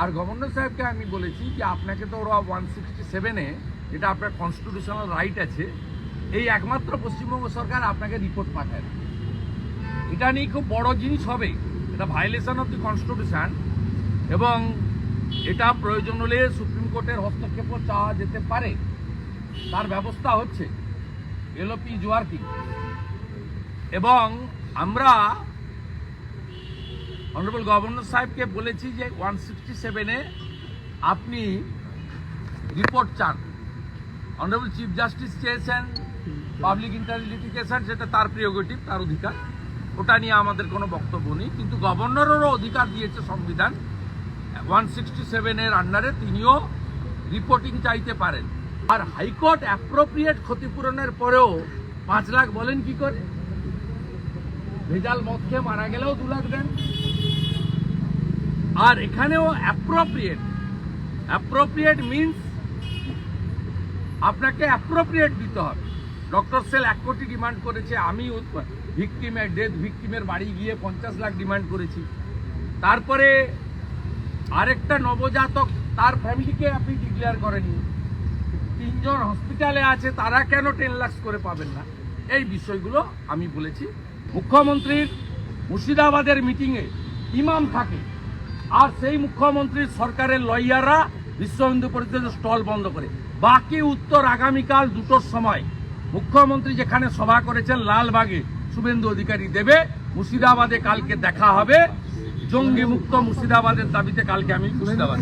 আর governor সাহেবকে আমি বলেছি যে আপনাকে তো ওরা ওয়ান সিক্সটি সেভেনে যেটা আপনার কনস্টিটিউশনাল রাইট আছে, এই একমাত্র পশ্চিমবঙ্গ সরকার আপনাকে রিপোর্ট পাঠায় না। এটা নিয়ে খুব বড় জিনিস হবে, এটা ভায়োলেশন অফ দি কনস্টিটিউশন এবং এটা প্রয়োজন হলে সুপ্রিম কোর্টের হস্তক্ষেপও চাওয়া যেতে পারে তার ব্যবস্থা হচ্ছে এলওপি ইজ ওয়ার্কিং এবং আমরা অনারেবল গভর্নর সাহেবকে বলেছি যে ওয়ান সিক্সটি সেভেনে আপনি রিপোর্ট চান। অনারেবল চিফ জাস্টিস চেয়েছেন পাবলিক ইন্টারেস্ট সেটা তার প্রিয়োগেটিভ তার অধিকার। ওটা নিয়ে আমাদের কোনো বক্তব্য নেই। কিন্তু গভর্নরেরও অধিকার দিয়েছে সংবিধান। ওয়ান সিক্সটি সেভেনের আন্ডারে তিনিও রিপোর্টিং চাইতে পারেন। আর হাইকোর্ট অ্যাপ্রোপ্রিয়েট ক্ষতিপূরণের পরেও পাঁচ লাখ বলেন কি করে? ভেজাল মদ খেয়ে মারা গেলেও দু লাখ দেন। আর এখানেও অ্যাপ্রোপ্রিয়েট অ্যাপ্রোপ্রিয়েট মিনস আপনাকে অ্যাপ্রোপ্রিয়েট দিতে হবে। ডক্টর সেল এক কোটি ডিমান্ড করেছে, আমি ভিকটিমের ডেথ ভিকটিমের বাড়ি গিয়ে পঞ্চাশ লাখ ডিমান্ড করেছি। তারপরে আরেকটা নবজাতক, তার ফ্যামিলিকে আপনি ডিক্লেয়ার করেননি। তিনজন হসপিটালে আছে, তারা কেন টেন লাখ করে পাবেন না? এই বিষয়গুলো আমি বলেছি। মুখ্যমন্ত্রীর মুর্শিদাবাদের মিটিংয়ে ইমাম থাকে। আর সেই মুখ্যমন্ত্রীর সরকারের লয়াররা বিশ্ব হিন্দু পরিষদের স্টল বন্ধ করে বাকি উত্তর আগামীকাল দুটোর সময় মুখ্যমন্ত্রী যেখানে সভা করেছেন লালবাগে, শুভেন্দু অধিকারী দেবে, মুর্শিদাবাদে কালকে দেখা হবে জঙ্গি মুক্ত মুর্শিদাবাদের দাবিতে কালকে আমি মুর্শিদাবাদ।